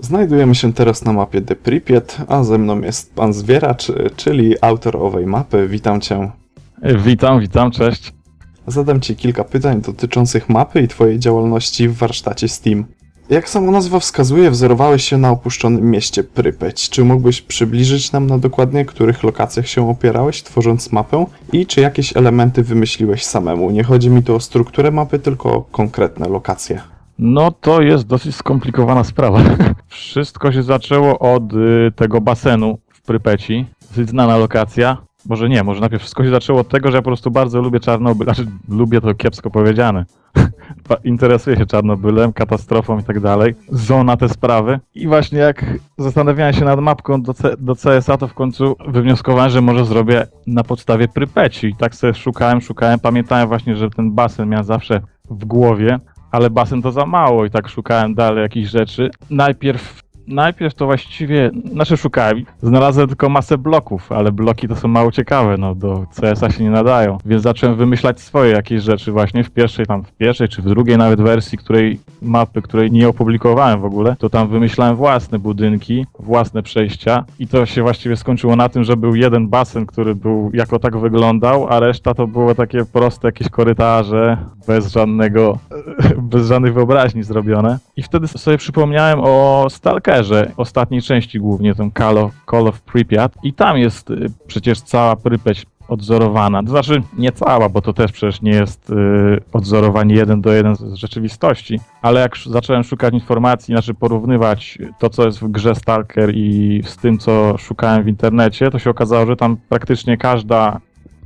Znajdujemy się teraz na mapie The Pripyat, a ze mną jest pan Zwieracz, czyli autor owej mapy. Witam cię. Witam, witam, cześć. Zadam ci kilka pytań dotyczących mapy i twojej działalności w warsztacie Steam. Jak sama nazwa wskazuje, wzorowałeś się na opuszczonym mieście Prypeć. Czy mógłbyś przybliżyć nam na dokładnie, których lokacjach się opierałeś, tworząc mapę? I czy jakieś elementy wymyśliłeś samemu? Nie chodzi mi tu o strukturę mapy, tylko o konkretne lokacje. No to jest dosyć skomplikowana sprawa. Wszystko się zaczęło od y, tego basenu w Prypeci. Dosyć znana lokacja. Może nie, może najpierw wszystko się zaczęło od tego, że ja po prostu bardzo lubię Czarnobyl. Znaczy, lubię to kiepsko powiedziane. Interesuję się Czarnobylem, katastrofą i tak dalej. Zona te sprawy. I właśnie jak zastanawiałem się nad mapką do, C- do CSA, to w końcu wywnioskowałem, że może zrobię na podstawie Prypeci. I tak sobie szukałem, szukałem. Pamiętałem właśnie, że ten basen miałem zawsze w głowie ale basen to za mało i tak szukałem dalej jakichś rzeczy. Najpierw, najpierw to właściwie, znaczy szukałem, znalazłem tylko masę bloków, ale bloki to są mało ciekawe, no do CS-a się nie nadają, więc zacząłem wymyślać swoje jakieś rzeczy właśnie w pierwszej tam, w pierwszej czy w drugiej nawet wersji, której mapy, której nie opublikowałem w ogóle, to tam wymyślałem własne budynki, własne przejścia i to się właściwie skończyło na tym, że był jeden basen, który był jako tak wyglądał, a reszta to było takie proste jakieś korytarze, bez żadnego, bez żadnych wyobraźni zrobione. I wtedy sobie przypomniałem o Stalkerze, ostatniej części głównie, tym Call of, Call of Pripyat i tam jest y, przecież cała Prypeć odzorowana. To znaczy nie cała, bo to też przecież nie jest y, odzorowanie jeden do jeden z rzeczywistości, ale jak zacząłem szukać informacji, znaczy porównywać to, co jest w grze Stalker i z tym, co szukałem w internecie, to się okazało, że tam praktycznie każda,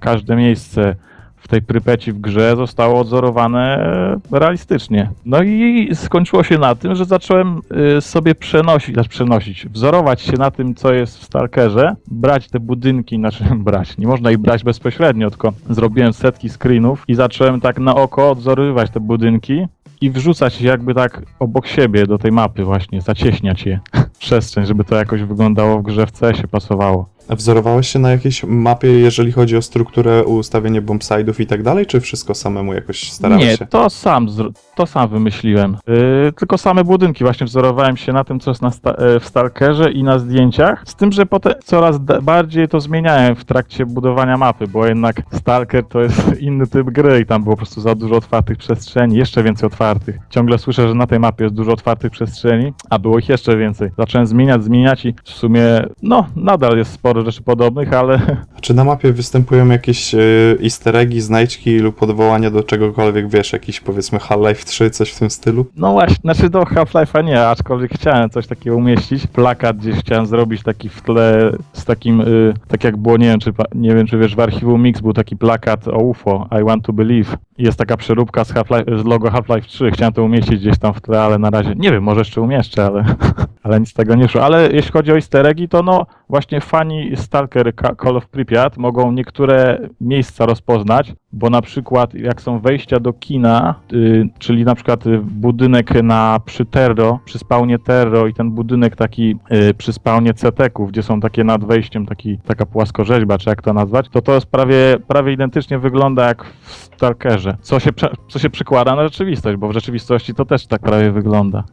każde miejsce w tej Prypeci w grze zostało odzorowane realistycznie. No i skończyło się na tym, że zacząłem y, sobie przenosić, znaczy przenosić, wzorować się na tym, co jest w Stalkerze, brać te budynki, znaczy brać, nie można ich brać bezpośrednio, tylko zrobiłem setki screenów i zacząłem tak na oko odzorywać te budynki i wrzucać je jakby tak obok siebie do tej mapy właśnie, zacieśniać je przestrzeń, żeby to jakoś wyglądało w grze w CS-ie, pasowało. Wzorowałeś się na jakiejś mapie, jeżeli chodzi o strukturę, ustawienie bombside'ów i tak dalej, czy wszystko samemu jakoś starałeś Nie, się? to sam, zro- to sam wymyśliłem. Yy, tylko same budynki, właśnie wzorowałem się na tym, co jest na sta- e, w Stalkerze i na zdjęciach. Z tym, że potem coraz bardziej to zmieniałem w trakcie budowania mapy, bo jednak Stalker to jest inny typ gry i tam było po prostu za dużo otwartych przestrzeni, jeszcze więcej otwartych. Ciągle słyszę, że na tej mapie jest dużo otwartych przestrzeni, a było ich jeszcze więcej. Zacząłem zmieniać, zmieniać i w sumie, no, nadal jest sporo rzeczy podobnych, ale Czy na mapie występują jakieś y, easter eggi, znajdźki lub odwołania do czegokolwiek, wiesz, jakiś powiedzmy Half-Life 3, coś w tym stylu? No właśnie, znaczy do Half-Life'a nie, aczkolwiek chciałem coś takiego umieścić. Plakat gdzieś chciałem zrobić taki w tle z takim, y, tak jak było, nie wiem, czy, nie wiem, czy wiesz, w archiwum Mix był taki plakat o UFO, I want to believe. Jest taka przeróbka z, Half-Life, z logo Half-Life 3, chciałem to umieścić gdzieś tam w tle, ale na razie, nie wiem, może jeszcze umieszczę, ale, ale nic z tego nie szło. Ale jeśli chodzi o easter eggi, to no właśnie fani Stalker Ca- Call of Pripyat mogą niektóre miejsca rozpoznać, bo na przykład jak są wejścia do kina, y, czyli na przykład y, budynek na przy Terro, przy spawnie Terro i ten budynek taki y, przy spawnie Ceteków, gdzie są takie nad wejściem taki, taka płaskorzeźba, czy jak to nazwać, to to jest prawie, prawie identycznie wygląda jak w Stalkerze, co się, co się przekłada na rzeczywistość, bo w rzeczywistości to też tak prawie wygląda.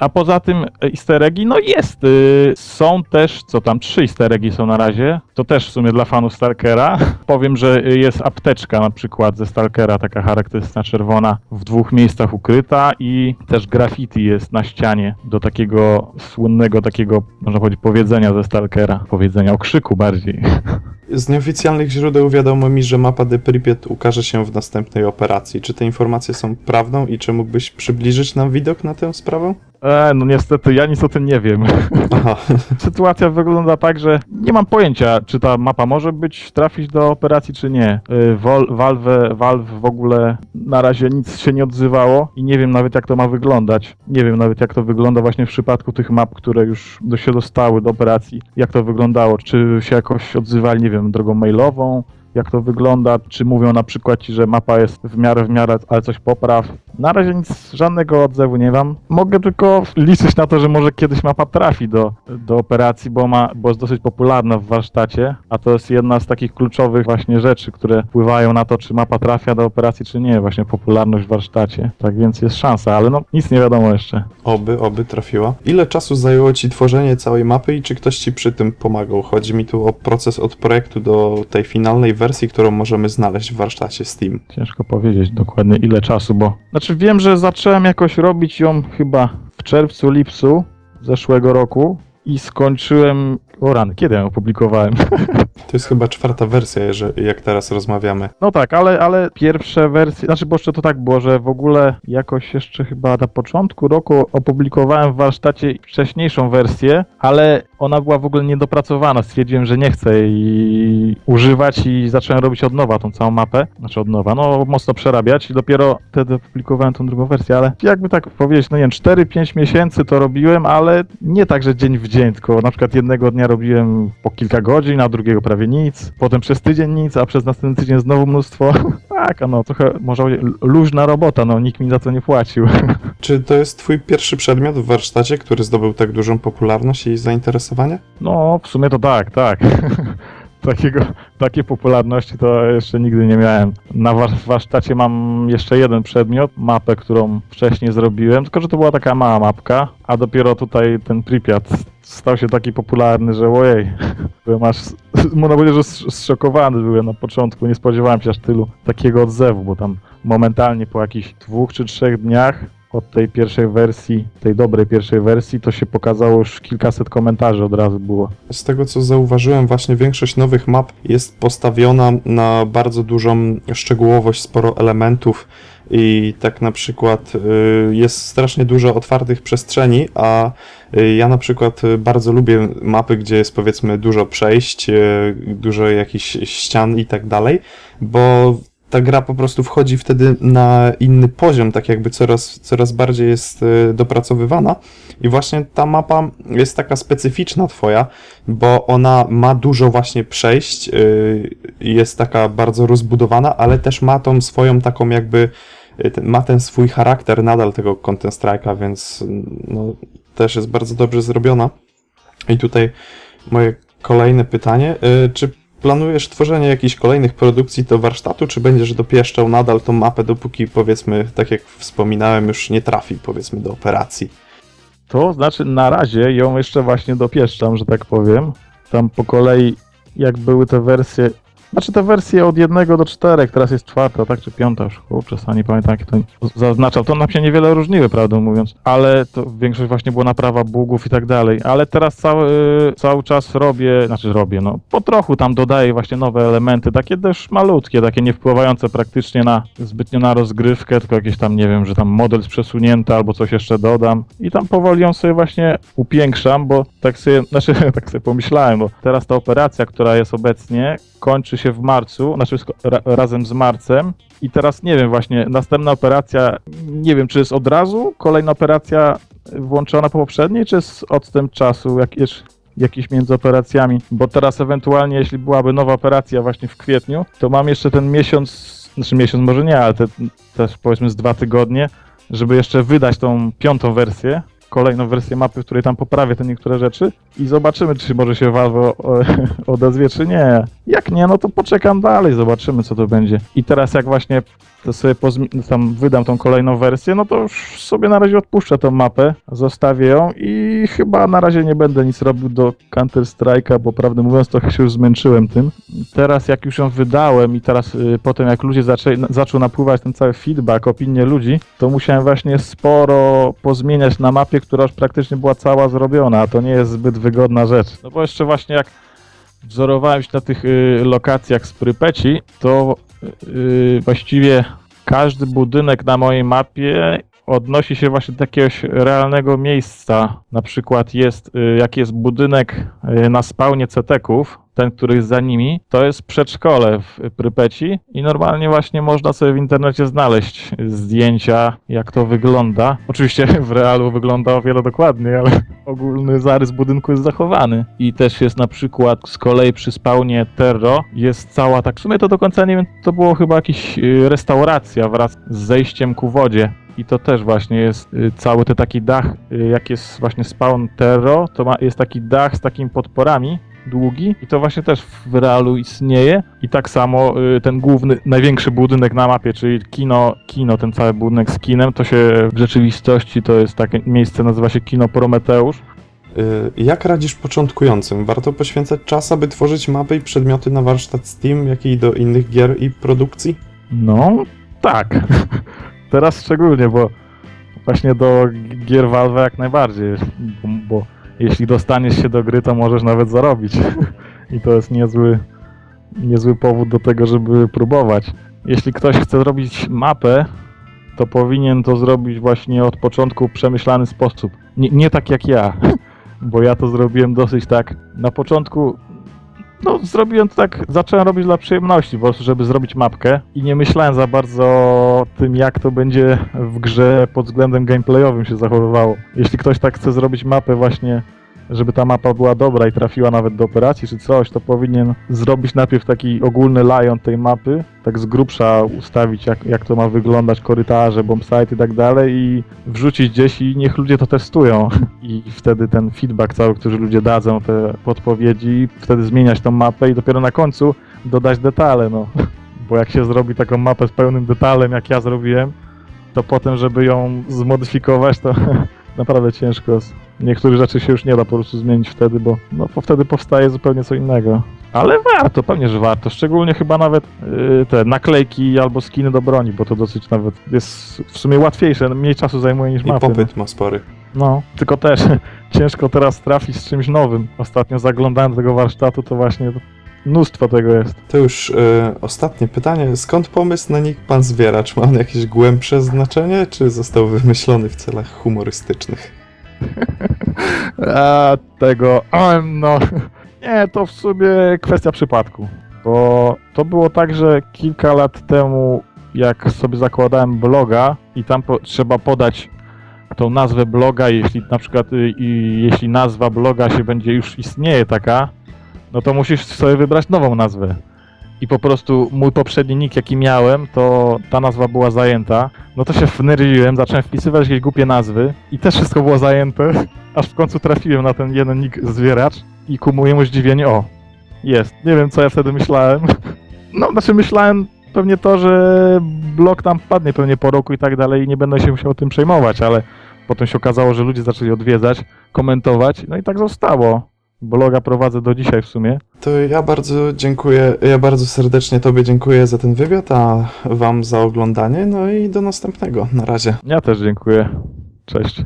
A poza tym e, easter eggi, no jest, y, są też, co tam, trzy easter eggi są na razie, to też w sumie dla fanów Stalkera. Powiem, że jest apteczka na przykład ze Stalkera, taka charakterystyczna czerwona, w dwóch miejscach ukryta i też graffiti jest na ścianie do takiego słynnego takiego, można powiedzieć, powiedzenia ze Stalkera. Powiedzenia, okrzyku bardziej. Z nieoficjalnych źródeł wiadomo mi, że mapa The Pripyat ukaże się w następnej operacji. Czy te informacje są prawdą i czy mógłbyś przybliżyć nam widok na tę sprawę? E, no niestety, ja nic o tym nie wiem. Aha, Sytuacja wygląda tak, że nie mam pojęcia, czy ta mapa może być, trafić do operacji, czy nie. Y, Vol- Valve, Valve w ogóle na razie nic się nie odzywało i nie wiem nawet jak to ma wyglądać. Nie wiem nawet jak to wygląda właśnie w przypadku tych map, które już do się dostały do operacji. Jak to wyglądało? Czy się jakoś odzywali, nie wiem, drogą mailową? Jak to wygląda, czy mówią na przykład ci, że mapa jest w miarę w miarę, ale coś popraw. Na razie nic, żadnego odzewu nie mam. Mogę tylko liczyć na to, że może kiedyś mapa trafi do, do operacji, bo, ma, bo jest dosyć popularna w warsztacie, a to jest jedna z takich kluczowych właśnie rzeczy, które wpływają na to, czy mapa trafia do operacji, czy nie. Właśnie popularność w warsztacie. Tak więc jest szansa, ale no nic nie wiadomo jeszcze. Oby, oby trafiła. Ile czasu zajęło ci tworzenie całej mapy i czy ktoś ci przy tym pomagał? Chodzi mi tu o proces od projektu do tej finalnej wersji, którą możemy znaleźć w warsztacie Steam. Ciężko powiedzieć dokładnie ile czasu, bo. Znaczy wiem, że zacząłem jakoś robić ją chyba w czerwcu, lipcu zeszłego roku i skończyłem. O ran, kiedy ją opublikowałem? To jest chyba czwarta wersja, jak teraz rozmawiamy. No tak, ale, ale pierwsze wersje, znaczy bo jeszcze to tak było, że w ogóle jakoś jeszcze chyba na początku roku opublikowałem w warsztacie wcześniejszą wersję, ale ona była w ogóle niedopracowana. Stwierdziłem, że nie chcę jej używać i zacząłem robić od nowa tą całą mapę. Znaczy od nowa, no mocno przerabiać i dopiero wtedy opublikowałem tą drugą wersję, ale jakby tak powiedzieć, no nie wiem, 4-5 miesięcy to robiłem, ale nie tak, że dzień w dzień, tylko na przykład jednego dnia robiłem po kilka godzin, a drugiego prawie nic, potem przez tydzień nic, a przez następny tydzień znowu mnóstwo. tak, a no trochę może luźna robota, no nikt mi za to nie płacił. Czy to jest twój pierwszy przedmiot w warsztacie, który zdobył tak dużą popularność i zainteresowanie? No, w sumie to tak, tak. Takiego, takiej popularności to jeszcze nigdy nie miałem. Na warsztacie mam jeszcze jeden przedmiot, mapę, którą wcześniej zrobiłem, tylko że to była taka mała mapka, a dopiero tutaj ten Pripyat stał się taki popularny, że ojej, byłem aż, można powiedzieć, że sz- zszokowany byłem na początku, nie spodziewałem się aż tylu takiego odzewu, bo tam momentalnie po jakichś dwóch czy trzech dniach od tej pierwszej wersji, tej dobrej pierwszej wersji, to się pokazało już kilkaset komentarzy od razu było. Z tego co zauważyłem, właśnie większość nowych map jest postawiona na bardzo dużą szczegółowość, sporo elementów i tak na przykład y, jest strasznie dużo otwartych przestrzeni, a y, ja na przykład bardzo lubię mapy, gdzie jest powiedzmy dużo przejść, y, dużo jakichś ścian i tak dalej, bo ta gra po prostu wchodzi wtedy na inny poziom, tak jakby coraz, coraz bardziej jest y, dopracowywana. I właśnie ta mapa jest taka specyficzna twoja, bo ona ma dużo właśnie przejść, yy, jest taka bardzo rozbudowana, ale też ma tą swoją taką jakby, ten, ma ten swój charakter nadal tego Content Strike'a, więc no, też jest bardzo dobrze zrobiona. I tutaj moje kolejne pytanie, czy planujesz tworzenie jakichś kolejnych produkcji do warsztatu, czy będziesz dopieszczał nadal tą mapę, dopóki powiedzmy, tak jak wspominałem, już nie trafi powiedzmy do operacji? To znaczy na razie ją jeszcze właśnie dopieszczam, że tak powiem. Tam po kolei jak były te wersje, znaczy te wersje od jednego do czterech, teraz jest czwarta, tak czy piąta już, kurczę, nie pamiętam jakie to zaznaczał. To nam się niewiele różniły, prawdę mówiąc, ale to większość właśnie była naprawa bugów i tak dalej, ale teraz cały, cały czas robię, znaczy robię, no po trochu tam dodaję właśnie nowe elementy, takie też malutkie, takie nie wpływające praktycznie na zbytnio na rozgrywkę, tylko jakieś tam, nie wiem, że tam model jest przesunięty albo coś jeszcze dodam i tam powoli ją sobie właśnie upiększam, bo tak sobie, znaczy tak sobie pomyślałem, bo teraz ta operacja, która jest obecnie, kończy się w marcu, znaczy ra, razem z marcem. I teraz nie wiem właśnie, następna operacja, nie wiem czy jest od razu kolejna operacja włączona po poprzedniej, czy jest odstęp czasu, jak jest jakiś między operacjami, bo teraz ewentualnie jeśli byłaby nowa operacja właśnie w kwietniu, to mam jeszcze ten miesiąc, znaczy miesiąc może nie, ale te, też powiedzmy z dwa tygodnie, żeby jeszcze wydać tą piątą wersję, kolejną wersję mapy, w której tam poprawię te niektóre rzeczy i zobaczymy, czy może się Valve odezwie, czy nie. Jak nie, no to poczekam dalej, zobaczymy, co to będzie. I teraz jak właśnie to sobie tam wydam tą kolejną wersję, no to już sobie na razie odpuszczę tą mapę, zostawię ją i chyba na razie nie będę nic robił do Counter Strike'a, bo prawdę mówiąc trochę się już zmęczyłem tym. Teraz jak już ją wydałem i teraz y, potem jak ludzie zaczęli, zaczął napływać ten cały feedback, opinie ludzi, to musiałem właśnie sporo pozmieniać na mapie, która już praktycznie była cała zrobiona, a to nie jest zbyt wygodna rzecz. No bo jeszcze właśnie jak wzorowałem się na tych y, lokacjach z Prypeci, to y, właściwie każdy budynek na mojej mapie odnosi się właśnie do jakiegoś realnego miejsca. Na przykład jest, y, jak jest budynek y, na spawnie ceteków, ten, który jest za nimi, to jest przedszkole w Prypeci i normalnie właśnie można sobie w internecie znaleźć zdjęcia, jak to wygląda. Oczywiście w realu wygląda o wiele dokładniej, ale ogólny zarys budynku jest zachowany. I też jest na przykład z kolei przy spawnie Terro jest cała tak, w sumie to do końca nie wiem, to było chyba jakaś y, restauracja wraz z zejściem ku wodzie. I to też właśnie jest y, cały ten taki dach, y, jak jest właśnie spawn Terro, to ma, jest taki dach z takimi podporami, długi i to właśnie też w realu istnieje i tak samo y, ten główny, największy budynek na mapie, czyli kino, kino, ten cały budynek z kinem, to się w rzeczywistości to jest takie miejsce, nazywa się Kino Prometeusz. Jak radzisz początkującym? Warto poświęcać czas, aby tworzyć mapy i przedmioty na warsztat Steam, jak i do innych gier i produkcji? No, tak. Teraz szczególnie, bo właśnie do gier Valve jak najbardziej, bo, bo jeśli dostaniesz się do gry, to możesz nawet zarobić. I to jest niezły, niezły powód do tego, żeby próbować. Jeśli ktoś chce zrobić mapę, to powinien to zrobić właśnie od początku w przemyślany sposób. Nie, nie tak jak ja, bo ja to zrobiłem dosyć tak. Na początku no, zrobiłem to tak, zacząłem robić dla przyjemności, po prostu, żeby zrobić mapkę i nie myślałem za bardzo o tym, jak to będzie w grze pod względem gameplayowym się zachowywało. Jeśli ktoś tak chce zrobić mapę właśnie, żeby ta mapa była dobra i trafiła nawet do operacji czy coś, to powinien zrobić najpierw taki ogólny layout tej mapy, tak z grubsza ustawić, jak, jak to ma wyglądać, korytarze, bombsite i tak dalej i wrzucić gdzieś i niech ludzie to testują. I wtedy ten feedback cały, który ludzie dadzą, te podpowiedzi, wtedy zmieniać tą mapę i dopiero na końcu dodać detale, no. Bo jak się zrobi taką mapę z pełnym detalem, jak ja zrobiłem, to potem, żeby ją zmodyfikować, to naprawdę ciężko. Niektórych rzeczy się już nie da po prostu zmienić wtedy, bo no, bo wtedy powstaje zupełnie co innego. Ale warto, pewnie, że warto. Szczególnie chyba nawet yy, te naklejki albo skiny do broni, bo to dosyć nawet jest w sumie łatwiejsze, mniej czasu zajmuje niż I mapy. no. popyt ma spory. No, tylko też ciężko teraz trafić z czymś nowym. Ostatnio zaglądałem do tego warsztatu, to właśnie mnóstwo tego jest. To już y, ostatnie pytanie. Skąd pomysł na nick Pan Zwieracz? Ma on jakieś głębsze znaczenie, czy został wymyślony w celach humorystycznych? A tego, em, no, nie, to w sumie kwestia przypadku. Bo to było tak, że kilka lat temu, jak sobie zakładałem bloga i tam po, trzeba podać tą nazwę bloga, jeśli na przykład y, i, jeśli nazwa bloga się będzie już istnieje taka, no to musisz sobie wybrać nową nazwę. I po prostu mój poprzedni nick, jaki miałem, to ta nazwa była zajęta. No to się wnerwiłem, zacząłem wpisywać jakieś głupie nazwy i też wszystko było zajęte, aż w końcu trafiłem na ten jeden nick zwieracz i ku mojemu zdziwieniu, o, jest. Nie wiem, co ja wtedy myślałem. No, znaczy myślałem pewnie to, że blog tam padnie pewnie po roku i tak dalej i nie będę się musiał tym przejmować, ale potem się okazało, że ludzie zaczęli odwiedzać, komentować, no i tak zostało. Bloga prowadzę do dzisiaj w sumie. To ja bardzo dziękuję, ja bardzo serdecznie Tobie dziękuję za ten wywiad, a Wam za oglądanie, no i do następnego. Na razie. Ja też dziękuję. Cześć.